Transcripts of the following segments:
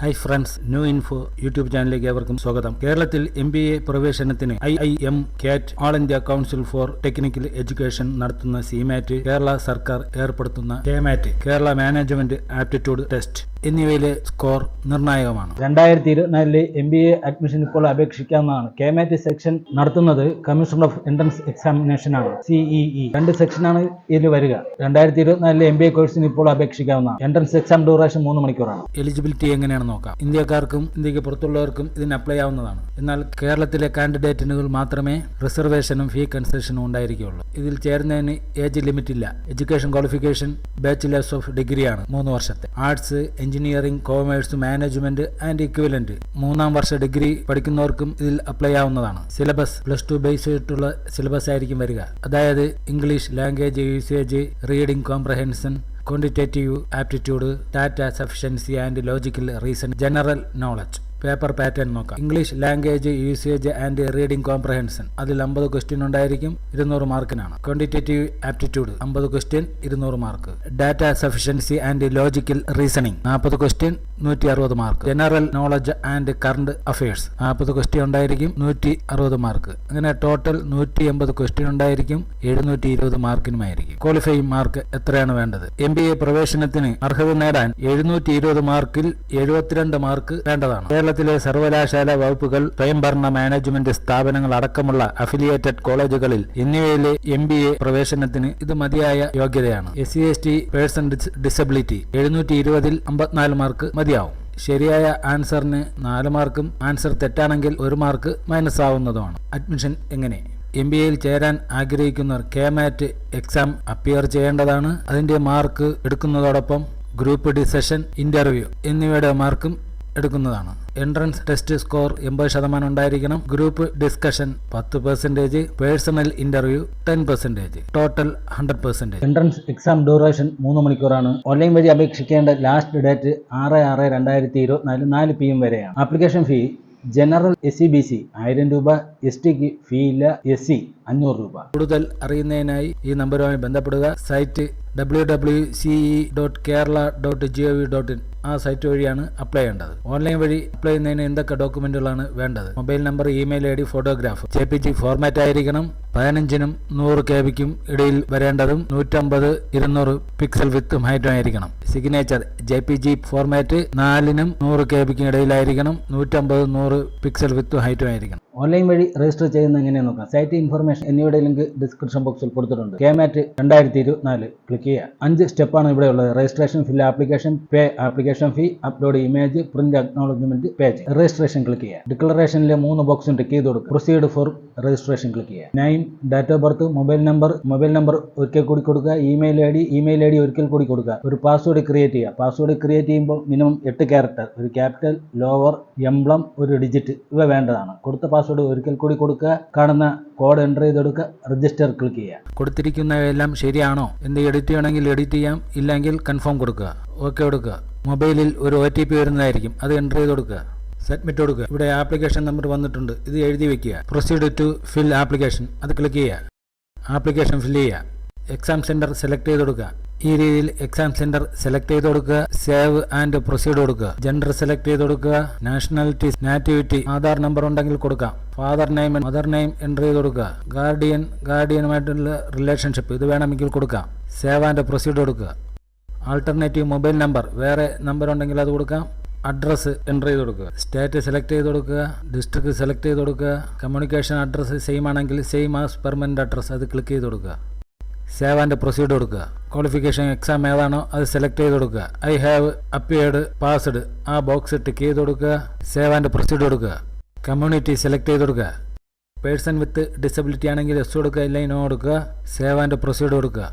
Hi friends new info YouTube ചാനലിലേക്ക് ഏവർക്കും സ്വാഗതം. കേരളത്തിൽ എം ബി എ പ്രവേശനത്തിന് I I M CAT all India council for technical education നടത്തുന്ന സിമാറ്റ് കേരള സർക്കാർ ഏർപ്പെടുത്തുന്ന KMAT Kerala management aptitude test എന്നിവയിലെ സ്കോർ നിർണായകമാണ്. രണ്ടായിരത്തി ഇരുപത്തിനാലിലെ എം ബി എ അഡ്മിഷൻ ഇപ്പോൾ അപേക്ഷിക്കാവുന്നതാണ്. കെമാറ്റ് സെക്ഷൻ നടത്തുന്നത് കമ്മീഷൻ ഓഫ് എൻട്രൻസ് എക്സാമിനേഷൻ ആണ് സിഇഇ രണ്ട് സെക്ഷനാണ് ഇതിൽ വരിക. രണ്ടായിരത്തി ഇരുപത്തിനാലിലെ എം ബി എ കോഴ്സിന് ഇപ്പോൾ അപേക്ഷിക്കാവുന്നതാണ്. എൻട്രൻസ് എക്സാം ഡ്യൂറേഷൻ മൂന്ന് മണിക്കൂറാണ്. എലിജിബിലിറ്റി എങ്ങനെയാണെന്ന് നോക്കാം. ഇന്ത്യക്കാർക്കും ഇന്ത്യയ്ക്ക് പുറത്തുള്ളവർക്കും ഇതിന് അപ്ലൈ ആവുന്നതാണ്. എന്നാൽ കേരളത്തിലെ കാൻഡിഡേറ്റിനുകൾ മാത്രമേ റിസർവേഷനും ഫീ കൺസെഷനും ഉണ്ടായിരിക്കുകയുള്ളൂ. ഇതിൽ ചേരുന്നതിന് ഏജ് ലിമിറ്റ് ഇല്ല. എഡ്യൂക്കേഷൻ ക്വാളിഫിക്കേഷൻ ബാച്ചിലേഴ്സ് ഓഫ് ഡിഗ്രിയാണ് മൂന്ന് വർഷത്തെ. Arts engineering commerce management and equivalent മൂന്നാം വർഷ ഡിഗ്രി പഠിക്കുന്നവർക്കും ഇതിൽ അപ്ലൈ ആവുന്നതാണ്. സിലബസ് പ്ലസ് ടു ബേസ് ചെയ്തിട്ടുള്ള സിലബസ് ആയിരിക്കും വരിക. അതായത് English language usage reading comprehension quantitative aptitude data sufficiency and logical reason general knowledge paper pattern നോക്കാം. English language usage and reading comprehension. അതിൽ അമ്പത് ക്വസ്റ്റ്യൻ ഉണ്ടായിരിക്കും ഇരുന്നൂറ് മാർക്കിനാണ്. ക്വാണ്ടിറ്റേറ്റീവ് ആപ്റ്റിറ്റ്യൂഡ് അമ്പത് ക്വസ്റ്റ്യൻ ഇരുന്നൂറ് mark. Data sufficiency and logical reasoning നാൽപ്പത് question നൂറ്റി അറുപത് mark. General knowledge and current affairs നാൽപ്പത് ക്വസ്റ്റ്യൻ ഉണ്ടായിരിക്കും നൂറ്റി അറുപത് മാർക്ക്. അങ്ങനെ ടോട്ടൽ നൂറ്റി എൺപത് ക്വസ്റ്റ്യൻ ഉണ്ടായിരിക്കും എഴുന്നൂറ്റി ഇരുപത് മാർക്കിനുമായിരിക്കും. ക്വാളിഫൈ മാർക്ക് എത്രയാണ് വേണ്ടത്? എം ബി എ പ്രവേശനത്തിന് അർഹത നേടാൻ എഴുന്നൂറ്റി ഇരുപത് മാർക്കിൽ എഴുപത്തിരണ്ട് മാർക്ക് വേണ്ടതാണ്. കേരളത്തിലെ സർവകലാശാല വകുപ്പുകൾ സ്വയംഭരണ മാനേജ്മെന്റ് സ്ഥാപനങ്ങൾ അടക്കമുള്ള അഫിലിയേറ്റഡ് കോളേജുകളിൽ എന്നിവയിലെ എം ബി എ പ്രവേശനത്തിന് ഇത് മതിയായ യോഗ്യതയാണ്. S C S T person disability എഴുന്നൂറ്റി ഇരുപതിൽ അമ്പത്തിനാല് മാർക്ക് മതിയാവും. ശരിയായ ആൻസറിന് നാല് മാർക്കും ആൻസർ തെറ്റാണെങ്കിൽ ഒരു മാർക്ക് മൈനസ് ആവുന്നതുമാണ് അഡ്മിഷൻ എങ്ങനെ? എം ബി എയിൽ ചേരാൻ ആഗ്രഹിക്കുന്നവർ കെ മാറ്റ് എക്സാം അപ്പിയർ ചെയ്യേണ്ടതാണ്. അതിന്റെ മാർക്ക് എടുക്കുന്നതോടൊപ്പം ഗ്രൂപ്പ് ഡിസഷൻ ഇന്റർവ്യൂ എന്നിവയുടെ മാർക്കും എടുക്കുന്നതാണ്. എൻട്രൻസ് ടെസ്റ്റ് സ്കോർ എൺപത് ശതമാനം ഉണ്ടായിരിക്കണം. ഗ്രൂപ്പ് ഡിസ്കഷൻ പത്ത് percentage personal interview ten percentage total hundred percentage entrance exam duration മൂന്ന് മണിക്കൂറാണ്. ഓൺലൈൻ വഴി അപേക്ഷിക്കേണ്ട ലാസ്റ്റ് ഡേറ്റ് ആറ് ആറ് രണ്ടായിരത്തി ഇരുപത്തിനാല് നാല് പി എം വരെയാണ്. Application fee general S C B C ആയിരം രൂപ. എസ് ടിക്ക് ഫീ ഇല്ല. എസ് സി അഞ്ഞൂറ് രൂപ. കൂടുതൽ അറിയുന്നതിനായി ഈ നമ്പറുമായി ബന്ധപ്പെടുക. Site W W C dot Kerala dot G O V dot in ആ സൈറ്റ് വഴിയാണ് അപ്ലൈ ചെയ്യേണ്ടത്. ഓൺലൈൻ വഴി അപ്ലൈ ചെയ്യുന്നതിന് എന്തൊക്കെ ഡോക്യുമെന്റുകളാണ് വേണ്ടത്? Mobile number email I D photograph J P G format ആയിരിക്കണം. പതിനഞ്ചിനും നൂറ് കെ ബിക്കും ഇടയിൽ വരേണ്ടതും നൂറ്റമ്പത് ഇരുന്നൂറ് പിക്സൽ വിത്തും ഹൈറ്റും ആയിരിക്കണം. Signature J P G format നാലിനും നൂറ് കെ ബിക്കും ഇടയിലായിരിക്കണം. നൂറ്റമ്പത് നൂറ് പിക്സൽ വിത്തും ഹൈറ്റും ആയിരിക്കണം. ഓൺലൈൻ വഴി രജിസ്റ്റർ ചെയ്യുന്ന എങ്ങനെയാണ് നോക്കാം. സൈറ്റ് ഇൻഫർമേഷൻ എന്നിവയുടെ ലിങ്ക് ഡിസ്ക്രിപ്ഷൻ ബോക്സിൽ കൊടുത്തിട്ടുണ്ട്. കെമാറ്റ് രണ്ടായിരത്തി ഇരുപത്തിനാല് ക്ലിക്ക് ചെയ്യുക. അഞ്ച് സ്റ്റെപ്പാണ് ഇവിടെ ഉള്ളത്. Registration fill application pay application fee upload image print acknowledgement page registration click ചെയ്യുക. ഡിക്ലറേഷനിലെ മൂന്ന് ബോക്സും ടിക്ക് ചെയ്ത് കൊടുക്കുക. പ്രൊസീഡ് ഫോർ രജിസ്ട്രേഷൻ ക്ലിക്ക് ചെയ്യുക. Name date of birth mobile number mobile number ഒരിക്കൽ കൂടി കൊടുക്കുക. Email I D email I D ഒരിക്കൽ കൂടി കൊടുക്കുക. ഒരു പാസ്വേഡ് ക്രിയേറ്റ് ചെയ്യുക. പാസ്വേഡ് ക്രിയേറ്റ് ചെയ്യുമ്പോൾ മിനിമം എട്ട് ക്യാരക്ടർ ഒരു ക്യാപിറ്റൽ ലോവർ എംബ്ലം ഒരു ഡിജിറ്റ് ഇവ വേണ്ടതാണ്. കൊടുത്ത പാസ്വേഡ് ഒരിക്കൽ കൂടി കൊടുക്കുക. കാണുന്ന കോഡ് എന്റർ ചെയ്ത് കൊടുക്കുക രജിസ്റ്റർ ക്ലിക്ക് ചെയ്യുക. കൊടുത്തിരിക്കുന്നവയെല്ലാം ശരിയാണോ എന്ത് എഡിറ്റ് ചെയ്യണമെങ്കിൽ എഡിറ്റ് ചെയ്യാം. ഇല്ലെങ്കിൽ കൺഫേം കൊടുക്കുക. ഓക്കെ കൊടുക്കുക. മൊബൈലിൽ ഒരു ഒ ടി പി വരുന്നതായിരിക്കും. അത് എന്റർ ചെയ്ത് കൊടുക്കുക. സബ്മിറ്റ് കൊടുക്കുക. ഇവിടെ ആപ്ലിക്കേഷൻ നമ്പർ വന്നിട്ടുണ്ട്. ഇത് എഴുതി വെക്കുക. പ്രൊസീഡ് ടു ഫിൽ ആപ്ലിക്കേഷൻ അത് ക്ലിക്ക് ചെയ്യുക. ആപ്ലിക്കേഷൻ ഫില്ല് ചെയ്യുക. എക്സാം സെന്റർ സെലക്ട് ചെയ്ത് കൊടുക്കുക. ഈ രീതിയിൽ എക്സാം സെന്റർ സെലക്ട് ചെയ്ത് കൊടുക്കുക. സേവ് ആൻഡ് പ്രൊസീഡ് കൊടുക്കുക. ജെൻഡർ സെലക്ട് ചെയ്ത് കൊടുക്കുക. നാഷണാലിറ്റി നാറ്റിവിറ്റി ആധാർ നമ്പർ ഉണ്ടെങ്കിൽ കൊടുക്കാം father name mother name enter ചെയ്ത് കൊടുക്കുക. ഗാർഡിയൻ ഗാർഡിയനുമായിട്ടുള്ള റിലേഷൻഷിപ്പ് ഇത് വേണമെങ്കിൽ കൊടുക്കാം സേവ് ആൻഡ് പ്രൊസീഡ് കൊടുക്കുക. ആൾട്ടർനേറ്റീവ് മൊബൈൽ നമ്പർ വേറെ നമ്പർ ഉണ്ടെങ്കിൽ അത് കൊടുക്കാം അഡ്രസ്സ് എന്റർ ചെയ്ത് കൊടുക്കുക. സ്റ്റേറ്റ് സെലക്ട് ചെയ്ത് കൊടുക്കുക. ഡിസ്ട്രിക്ട് സെലക്ട് ചെയ്ത് കൊടുക്കുക. കമ്മ്യൂണിക്കേഷൻ അഡ്രസ്സ് സെയിം ആണെങ്കിൽ സെയിം ആസ് പെർമനന്റ് അഡ്രസ്സ് അത് ക്ലിക്ക് ചെയ്ത് കൊടുക്കുക. സേവ് ആൻഡ് പ്രൊസീഡ് കൊടുക്കുക. ക്വാളിഫിക്കേഷൻ എക്സാം ഏതാണോ അത് സെലക്ട് ചെയ്ത് കൊടുക്കുക. ഐ ഹാവ് അപ്പിയേർഡ് പാസ്ഡ് ആ ബോക്സ് ടിക്ക് ചെയ്ത് കൊടുക്കുക. സേവ് ആൻഡ് പ്രൊസീഡ് കൊടുക്കുക. കമ്മ്യൂണിറ്റി സെലക്ട് ചെയ്ത് കൊടുക്കുക. പേഴ്സൺ വിത്ത് ഡിസബിലിറ്റി ആണെങ്കിൽ എസ് കൊടുക്കുക. ഇല്ലെങ്കിൽ നോ കൊടുക്കുക. സേവ് ആൻഡ് പ്രൊസീഡ് കൊടുക്കുക.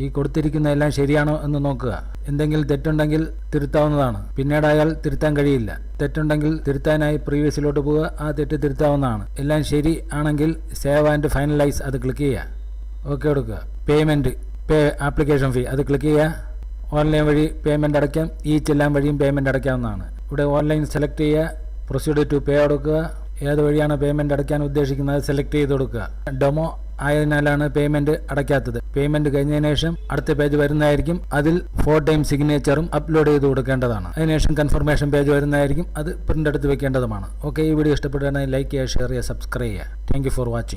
ഈ കൊടുത്തിരിക്കുന്ന എല്ലാം ശരിയാണോ എന്ന് നോക്കുക. എന്തെങ്കിലും തെറ്റുണ്ടെങ്കിൽ തിരുത്താവുന്നതാണ്. പിന്നീടായാൽ തിരുത്താൻ കഴിയില്ല. തെറ്റുണ്ടെങ്കിൽ തിരുത്താനായി പ്രീവിയസിലോട്ട് പോവുക. ആ തെറ്റ് തിരുത്താവുന്നതാണ്. എല്ലാം ശരി ആണെങ്കിൽ സേവ് ആൻഡ് ഫൈനലൈസ് അത് ക്ലിക്ക് ചെയ്യുക. ഓക്കെ കൊടുക്കുക. പേയ്മെന്റ് പേ ആപ്ലിക്കേഷൻ ഫീ അത് ക്ലിക്ക് ചെയ്യുക. ഓൺലൈൻ വഴി പേയ്മെന്റ് അടയ്ക്കാം. ഈ ചെല്ലാൻ വഴിയും പേയ്മെന്റ് അടയ്ക്കാവുന്നതാണ്. ഇവിടെ ഓൺലൈൻ സെലക്ട് ചെയ്യുക. പ്രൊസീഡ് ടു പേ കൊടുക്കുക. ഏത് വഴിയാണ് പേയ്മെന്റ് അടയ്ക്കാൻ ഉദ്ദേശിക്കുന്നത്? സെലക്ട് ചെയ്ത് കൊടുക്കുക. ഡെമോ ആയതിനാലാണ് പേയ്മെന്റ് അടയ്ക്കാത്തത്. പേയ്മെന്റ് കഴിഞ്ഞതിന് ശേഷം അടുത്ത പേജ് വരുന്നതായിരിക്കും. അതിൽ ഫോർ ടൈം സിഗ്നേച്ചറും അപ്ലോഡ് ചെയ്ത് കൊടുക്കേണ്ടതാണ്. അതിനുശേഷം കൺഫർമേഷൻ പേജ് വരുന്നതായിരിക്കും. അത് പ്രിന്റ് എടുത്ത് വെക്കേണ്ടതുമാണ്. ഓക്കെ ഈ വീഡിയോ ഇഷ്ടപ്പെടുകയാണെങ്കിൽ ലൈക്ക് ചെയ്യുക ഷെയർ ചെയ്യുക സബ്സ്ക്രൈബ് ചെയ്യുക. Thank for watching